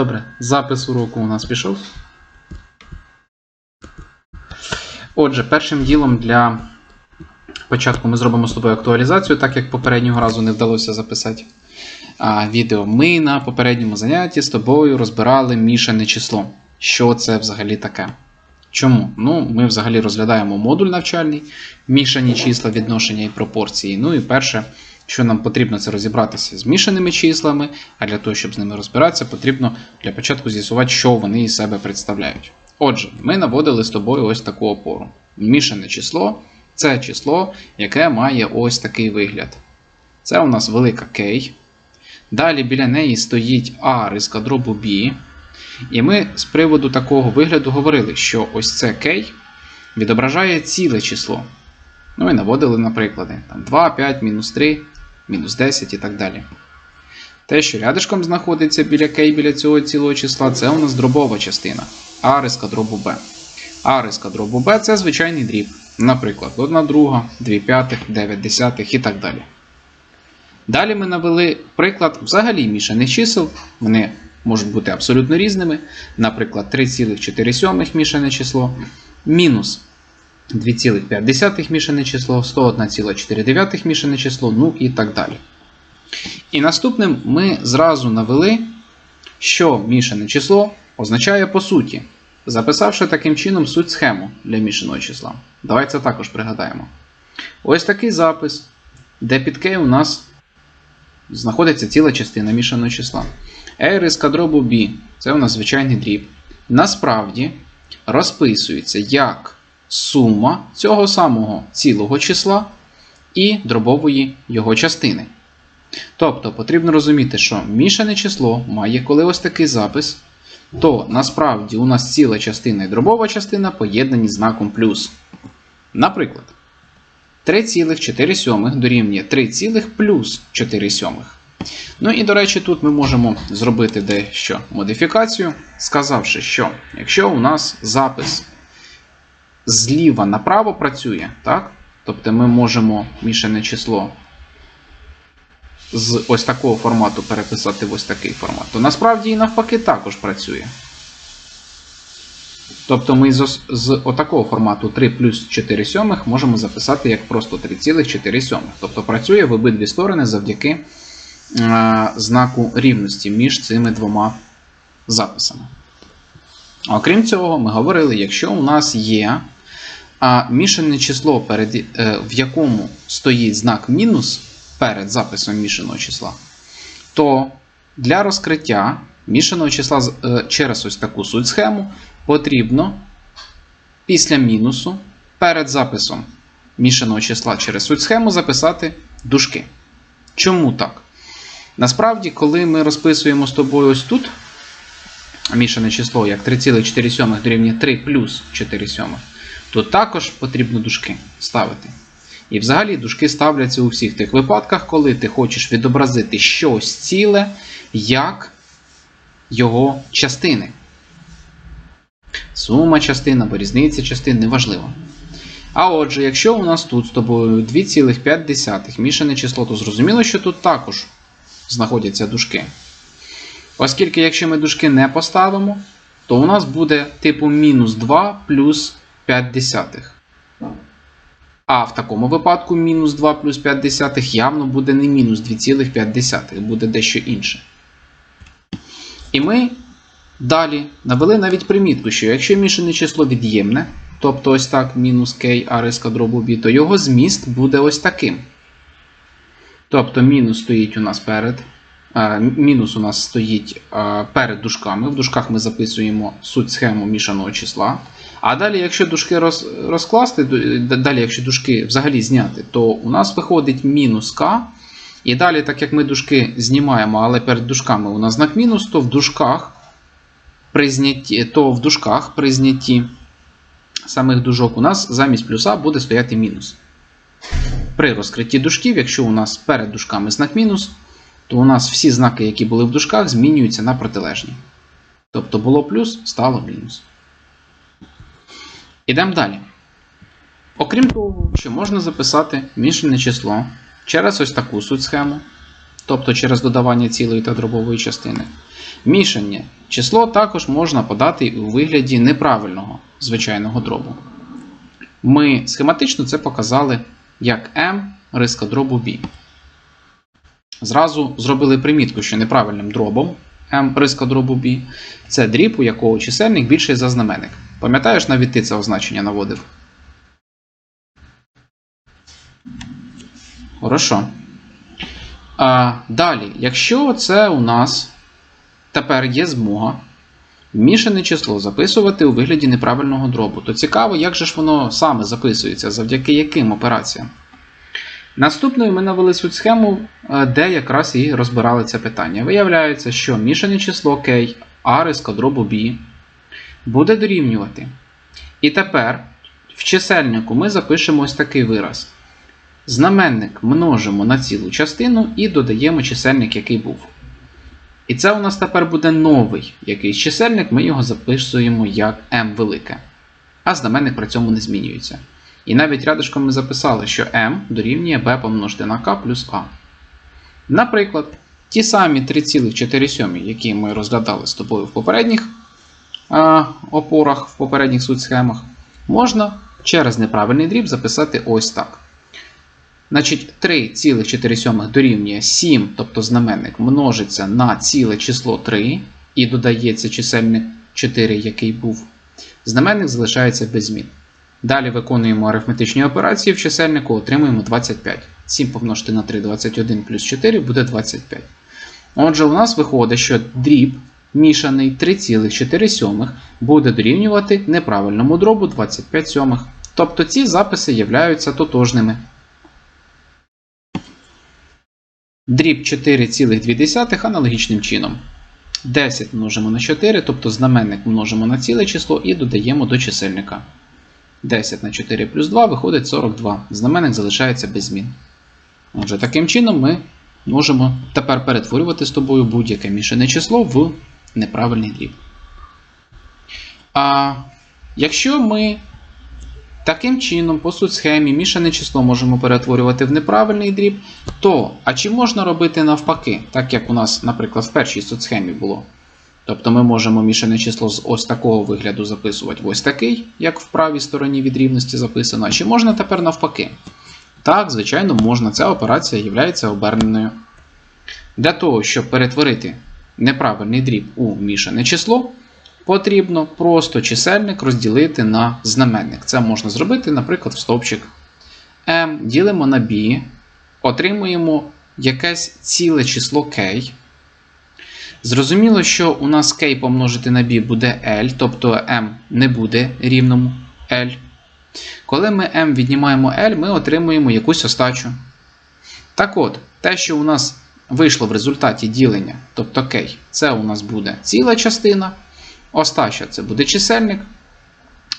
Добре, запис уроку у нас пішов. Отже, першим ділом для початку ми зробимо з тобою актуалізацію, так як попереднього разу не вдалося записати а, відео. Ми на попередньому занятті з тобою розбирали мішане число. Що це взагалі таке? Чому? Ну, ми взагалі розглядаємо модуль навчальний, мішані числа, відношення і пропорції. Ну і перше, що нам потрібно, це розібратися з мішаними числами, а для того, щоб з ними розбиратися, потрібно для початку з'ясувати, що вони із себе представляють. Отже, ми наводили з тобою ось таку опору. Мішане число це число, яке має ось такий вигляд. Це у нас велика K. Далі біля неї стоїть А риска дробу B. І ми з приводу такого вигляду говорили, що ось це K відображає ціле число. Ну і наводили на приклади. Там 2, 5, мінус 3, мінус 10 і так далі. Те, що рядишком знаходиться біля біля цього цілого числа, це у нас дробова частина. А риска дробу B. А риска дробу B це звичайний дріб. Наприклад, 1 друга, 2 п'ятих, 9 десятих і так далі. Далі ми навели приклад взагалі мішаних чисел. Вони можуть бути абсолютно різними. Наприклад, 3,4 мішане число, мінус 2,5 мішане число, 101,4 мішане число, ну і так далі. І наступним ми зразу навели, що мішане число означає по суті, записавши таким чином суть схему для мішаного числа. Давайте також пригадаємо. Ось такий запис, де під K у нас знаходиться ціла частина мішаного числа. A риска дробу B це у нас звичайний дріб. Насправді розписується як сума цього самого цілого числа і дробової його частини. Тобто потрібно розуміти, що мішане число має коли ось такий запис, то насправді у нас ціла частина і дробова частина поєднані знаком плюс. Наприклад, 3,4 дорівнює 3, плюс 4 сьомих. Ну і, до речі, тут ми можемо зробити дещо модифікацію, сказавши, що якщо у нас запис зліва направо працює, так? тобто ми можемо мішане число з ось такого формату переписати в ось такий формат, то насправді і навпаки також працює. Тобто ми з, з отакого формату 3 плюс 4 сьомих можемо записати як просто 3,4 сьомих. Тобто працює в обидві сторони завдяки е, знаку рівності між цими двома записами. Окрім цього, ми говорили, якщо у нас є мішане число, перед, е, в якому стоїть знак мінус перед записом мішаного числа, то для розкриття мішаного числа е, через ось таку суть схему потрібно після мінусу перед записом мішаного числа через суть схему записати дужки. Чому так? Насправді, коли ми розписуємо з тобою ось тут мішане число як 3,4 дорівнює 3 плюс 4 сьомих, то також потрібно дужки ставити. І взагалі дужки ставляться у всіх тих випадках, коли ти хочеш відобразити щось ціле як його частини. Сума частин або різниця частин неважливо. А отже, якщо у нас тут з тобою 2,5 мішане число, то зрозуміло, що тут також знаходяться дужки. Оскільки, якщо ми дужки не поставимо, то у нас буде типу мінус 2 плюс 5 десятих. А в такому випадку мінус 2 плюс 5 десятих явно буде не мінус 2,5, буде дещо інше. І ми далі навели навіть примітку, що якщо мішане число від'ємне, тобто ось так мінус k а риска дробу b, то його зміст буде ось таким. Тобто мінус стоїть у нас перед. Мінус у нас стоїть перед дужками. В дужках ми записуємо суть схему мішаного числа. А далі, якщо дужки роз, розкласти, далі, якщо дужки взагалі зняти, то у нас виходить мінус k. І далі, так як ми дужки знімаємо, але перед дужками у нас знак мінус, то в дужках при знятті, то в дужках при знятті самих дужок у нас замість плюса буде стояти мінус. При розкритті дужків, якщо у нас перед дужками знак мінус, то у нас всі знаки, які були в дужках, змінюються на протилежні. Тобто було плюс, стало мінус. Ідемо далі. Окрім того, що можна записати мішане число через ось таку суть схему, тобто через додавання цілої та дробової частини. Мішання число також можна подати у вигляді неправильного звичайного дробу. Ми схематично це показали як m риска дробу b. Зразу зробили примітку, що неправильним дробом m риска дробу b це дріб, у якого чисельник більший за знаменник. Пам'ятаєш, навіть ти це означення наводив? Хорошо. А, далі, якщо це у нас тепер є змога мішане число записувати у вигляді неправильного дробу, то цікаво, як же ж воно саме записується, завдяки яким операціям. Наступною ми навели цю схему, е, де якраз і розбирали це питання. Виявляється, що мішане число k, a риска дробу b буде дорівнювати. І тепер в чисельнику ми запишемо ось такий вираз. Знаменник множимо на цілу частину і додаємо чисельник, який був. І це у нас тепер буде новий якийсь чисельник, ми його записуємо як m велике. А знаменник при цьому не змінюється. І навіть рядишком ми записали, що m дорівнює b помножити на k плюс a. Наприклад, ті самі 3,4, які ми розглядали з тобою в попередніх а, опорах, в попередніх суть-схемах, можна через неправильний дріб записати ось так. Значить, 3,4 дорівнює 7, тобто знаменник множиться на ціле число 3 і додається чисельник 4, який був. Знаменник залишається без змін. Далі виконуємо арифметичні операції в чисельнику, отримуємо 25. 7 помножити на 3, 21 плюс 4 буде 25. Отже, у нас виходить, що дріб мішаний 3,4 буде дорівнювати неправильному дробу 25 сьомих. Тобто ці записи являються тотожними. Дріб 4,2 аналогічним чином. 10 множимо на 4, тобто знаменник множимо на ціле число і додаємо до чисельника. 10 на 4 плюс 2 виходить 42. Знаменник залишається без змін. Отже, таким чином ми можемо тепер перетворювати з тобою будь-яке мішане число в неправильний дріб. А якщо ми таким чином, по схемі, мішане число можемо перетворювати в неправильний дріб, то а чи можна робити навпаки, так як у нас, наприклад, в першій соцсхемі було? Тобто ми можемо мішане число з ось такого вигляду записувати в ось такий, як в правій стороні від рівності записано. Чи можна тепер навпаки? Так, звичайно, можна. Ця операція є оберненою. Для того, щоб перетворити неправильний дріб у мішане число, потрібно просто чисельник розділити на знаменник. Це можна зробити, наприклад, в стовпчик m ділимо на b, отримуємо якесь ціле число k. Зрозуміло, що у нас k помножити на b буде L, тобто m не буде рівному L. Коли ми m віднімаємо L, ми отримуємо якусь остачу. Так от, те, що у нас вийшло в результаті ділення, тобто k, це у нас буде ціла частина. Остача це буде чисельник,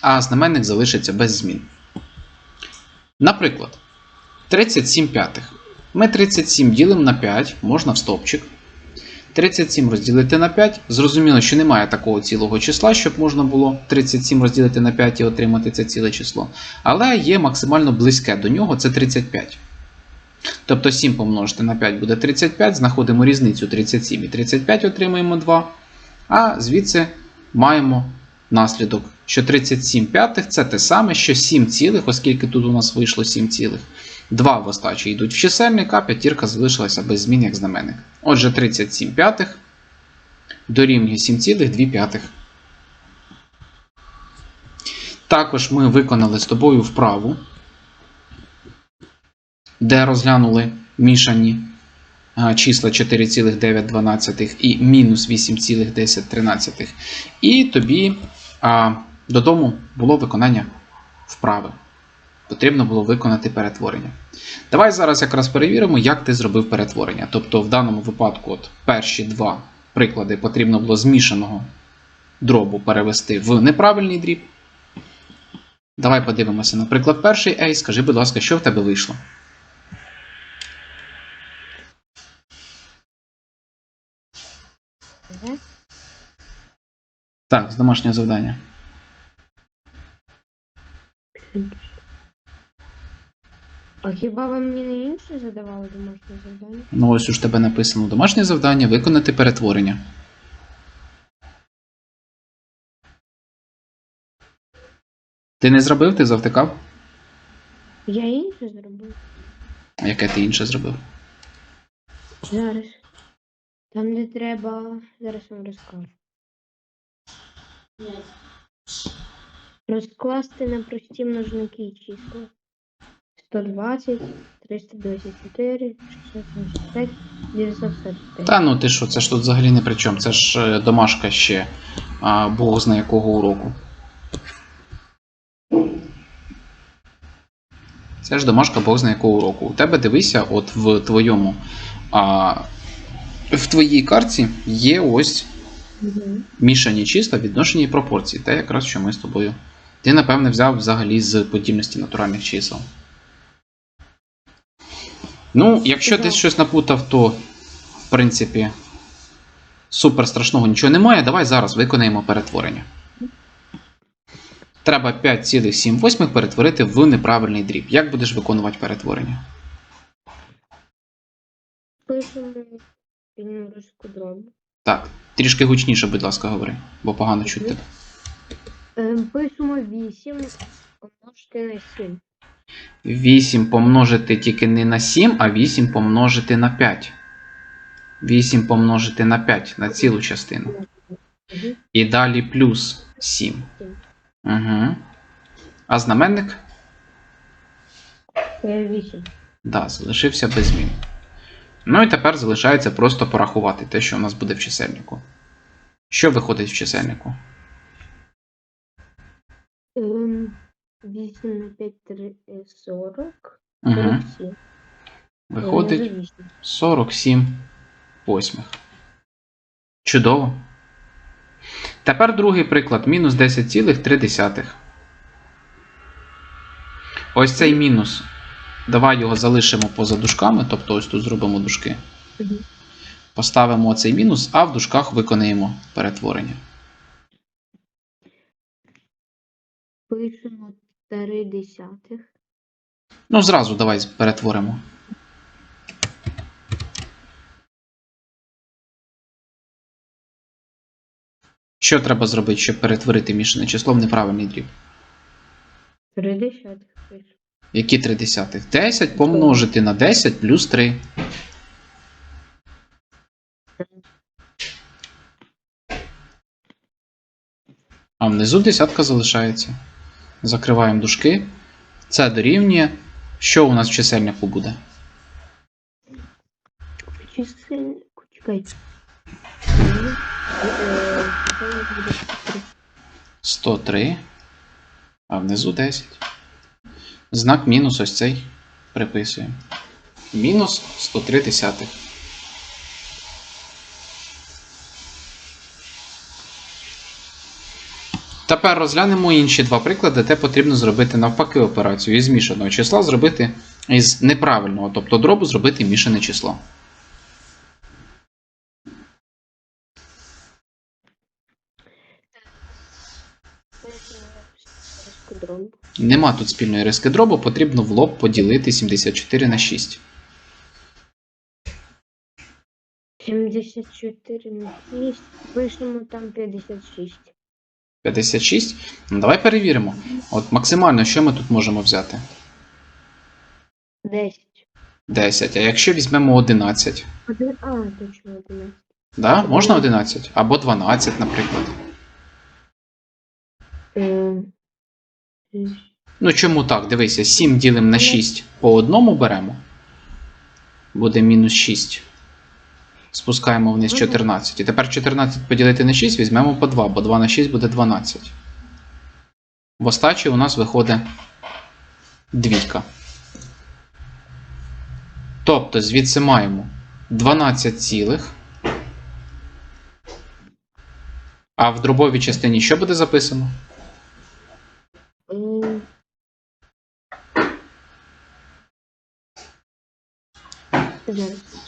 а знаменник залишиться без змін. Наприклад, 37 п'ятих. Ми 37 ділимо на 5, можна в стовпчик. 37 розділити на 5. Зрозуміло, що немає такого цілого числа, щоб можна було 37 розділити на 5 і отримати це ціле число. Але є максимально близьке до нього це 35. Тобто 7 помножити на 5 буде 35, знаходимо різницю 37 і 35 отримуємо 2. А звідси маємо наслідок, що 37 п'ятих це те саме, що 7 цілих, оскільки тут у нас вийшло 7 цілих. 2 в йдуть в чисельник, а п'ятірка залишилася без змін як знаменник. Отже, 37 п'ятих дорівнює 7,2 п'ятих. Також ми виконали з тобою вправу, де розглянули мішані числа 4,912 і мінус 8,1013. І тобі а, додому було виконання вправи. Потрібно було виконати перетворення. Давай зараз якраз перевіримо, як ти зробив перетворення. Тобто, в даному випадку, от перші два приклади потрібно було змішаного дробу перевести в неправильний дріб. Давай подивимося, наприклад, перший A. Скажи, будь ласка, що в тебе вийшло? Так, з домашнього завдання. А хіба ви мені не інше задавали домашнє завдання? Ну, ось у ж тебе написано домашнє завдання виконати перетворення. Ти не зробив, ти завтикав? Я інше зробив. А Яке ти інше зробив? Зараз. Там, де треба. Зараз вам розкажу. Розкласти на прості множники числа. 120, 324, 675, 945. Та ну ти що, це ж тут взагалі не при чому. Це ж е, домашка ще а, Бог зна якого уроку. Це ж домашка Бог зна якого уроку. У тебе дивися, от в твоєму. А, в твоїй карті є ось Мгм. мішані числа, відношення і пропорції. Те якраз що ми з тобою. Ти, напевне, взяв взагалі з подібності натуральних чисел. Ну, якщо ти щось напутав, то в принципі супер страшного нічого немає. Давай зараз виконаємо перетворення. Треба 5,7 перетворити в неправильний дріб. Як будеш виконувати перетворення? Пишемо дробу. Так, трішки гучніше, будь ласка, говори, бо погано чути тебе. Е, Пишемо 8 помножити на 7. 8 помножити тільки не на 7, а 8 помножити на 5. 8 помножити на 5 на цілу частину. І далі плюс 7. Угу. А знаменник? Е, 8. Да, залишився без змін. Ну і тепер залишається просто порахувати те, що у нас буде в чисельнику. Що виходить в чисельнику? 8 на 5 3, 40. Угу. 47. Виходить Е, вже 8. 47 восьмих. Чудово. Тепер другий приклад. Мінус 10,3. Ось цей мінус. Давай його залишимо поза дужками, тобто ось тут зробимо дужки. Поставимо цей мінус, а в дужках виконаємо перетворення. Пишемо 3 десятих. Ну, зразу давай перетворимо. Що треба зробити, щоб перетворити мішане число в неправильний дріб? 3 десятих пишемо. Які 3 десятих? 10 помножити на 10 плюс 3. А внизу десятка залишається. Закриваємо дужки. Це дорівнює. Що у нас в чисельнику буде? Чисельнику, чекай. Е, е, чисельник буде 3. 103, а внизу 10. Знак мінус ось цей приписуємо. Мінус 103 десятих. Тепер розглянемо інші два приклади, де потрібно зробити навпаки операцію із змішаного числа зробити із неправильного, тобто дробу зробити мішане число. Нема тут спільної риски дробу, потрібно в лоб поділити 74 на 6. 74 на 6. Пишемо там 56. 56. Ну, давай перевіримо. От максимально, що ми тут можемо взяти? 10. 10. А якщо візьмемо 11, Один, а, точно 11. да? можна 11? Або 12, наприклад. Е, Ну чому так? Дивися, 7 ділимо на 6 по одному беремо. Буде мінус 6. Спускаємо вниз 14. І тепер 14 поділити на 6 візьмемо по 2, бо 2 на 6 буде 12. В остачі у нас виходить двійка. Тобто звідси маємо 12 цілих. А в дробовій частині що буде записано?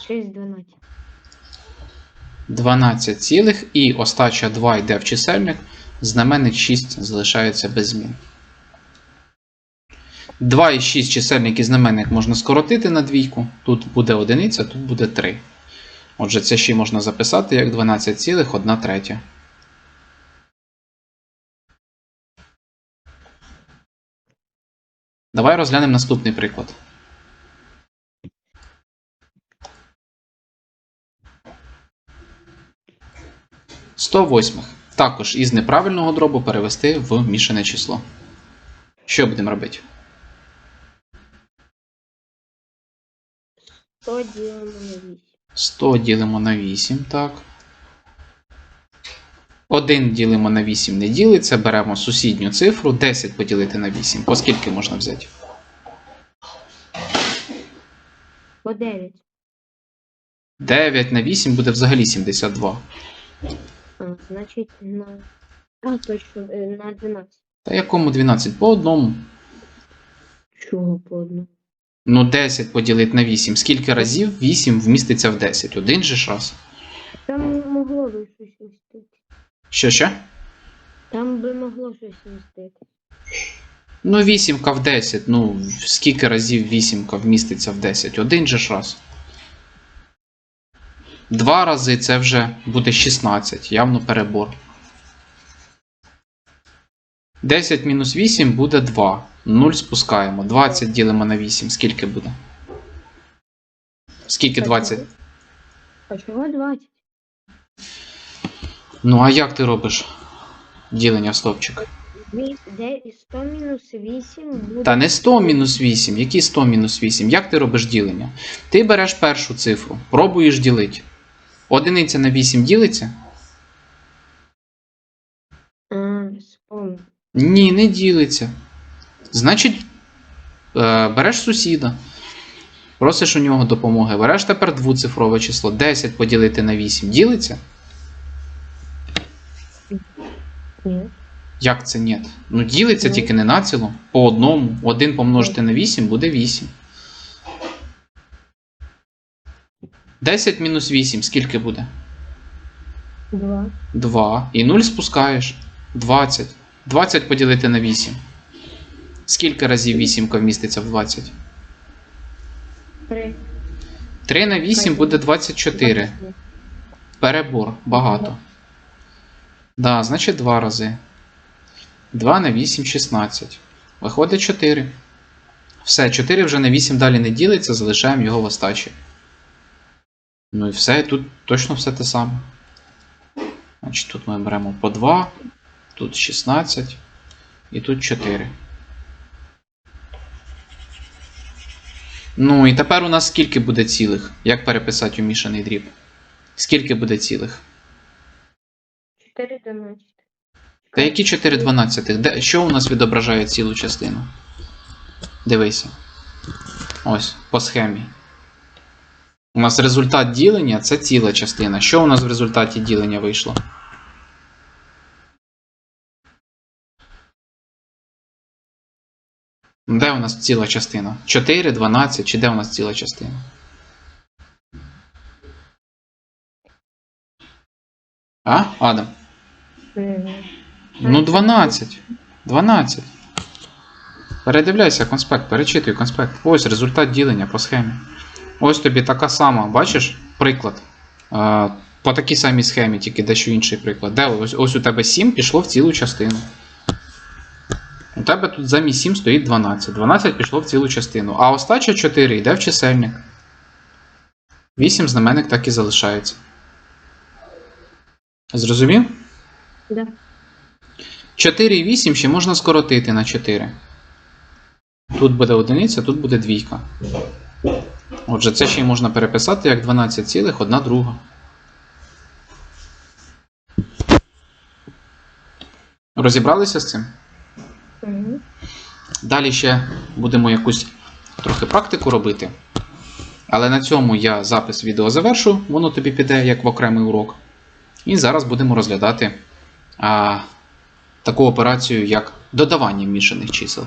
6, 12. 12 цілих і остача 2 йде в чисельник, знаменник 6 залишається без змін. 2 і 6 чисельник і знаменник можна скоротити на двійку. Тут буде одиниця, тут буде 3. Отже, це ще можна записати як 12,1 третя. Давай розглянемо наступний приклад. Сто восьмих. Також із неправильного дробу перевести в мішане число. Що будемо робити? 100 ділимо на 8. 100 ділимо на 8, так. 1 ділимо на 8 не ділиться, беремо сусідню цифру, 10 поділити на 8. По скільки можна взяти? По 9. 9 на 8 буде взагалі 72. А, значить на. А, точно, е, на 12. Та якому 12? По одному. Чого по одному? Ну, 10 поділити на 8. Скільки разів 8 вміститься в 10? Один же ж раз. Там могло би щось містити. Що ще? Там би могло щось містити. Ну, 8 в 10. Ну, скільки разів 8 вміститься в 10? Один же ж раз. Два рази це вже буде 16. Явно перебор. 10 мінус 8 буде 2. 0 спускаємо. 20 ділимо на 8. Скільки буде? Скільки 20? А чого 20? Ну, а як ти робиш ділення в стовпчик? Де- 100 мінус 8 буде. Та не 100 мінус 8. Які 100 мінус 8? Як ти робиш ділення? Ти береш першу цифру, пробуєш ділити. Одиниця на 8 ділиться? Ні, не ділиться. Значить, е, береш сусіда, просиш у нього допомоги. Береш тепер двоцифрове число. 10 поділити на 8 ділиться? Ні. Як це ні? Ну, ділиться Ну. тільки не націло. По одному. 1 помножити на 8 буде 8. 10 мінус 8 скільки буде? 2. 2. І 0 спускаєш. 20. 20 поділити на 8. Скільки разів 8 вміститься в 20? 3. 3 на 8 буде 24. Перебор. Багато. Да, значить 2 рази. 2 на 8 16. Виходить 4. Все, 4 вже на 8 далі не ділиться, залишаємо його в остачі. Ну і все, і тут точно все те саме. Значить, тут ми беремо по 2, тут 16 і тут 4. Ну і тепер у нас скільки буде цілих? Як переписати у мішаний дріб? Скільки буде цілих? 4 12. Та які 4 дванадцятих? Де, що у нас відображає цілу частину? Дивися. Ось, по схемі. У нас результат ділення це ціла частина. Що у нас в результаті ділення вийшло? Де у нас ціла частина? 4, 12, чи де у нас ціла частина? А, Адам? Ну, 12. 12. Передивляйся конспект, перечитуй конспект. Ось результат ділення по схемі. Ось тобі така сама, бачиш, приклад. Е, по такій самій схемі, тільки дещо інший приклад. Де ось, ось у тебе 7 пішло в цілу частину. У тебе тут замість 7 стоїть 12. 12 пішло в цілу частину. А остача 4 йде в чисельник. 8 знаменник так і залишається. Зрозумів? Да. 4 і 8 ще можна скоротити на 4. Тут буде одиниця, тут буде двійка. Отже, це ще й можна переписати як 12 цілих, 1 друга. Розібралися з цим? Далі ще будемо якусь трохи практику робити. Але на цьому я запис відео завершу, воно тобі піде як в окремий урок. І зараз будемо розглядати а, таку операцію, як додавання мішаних чисел.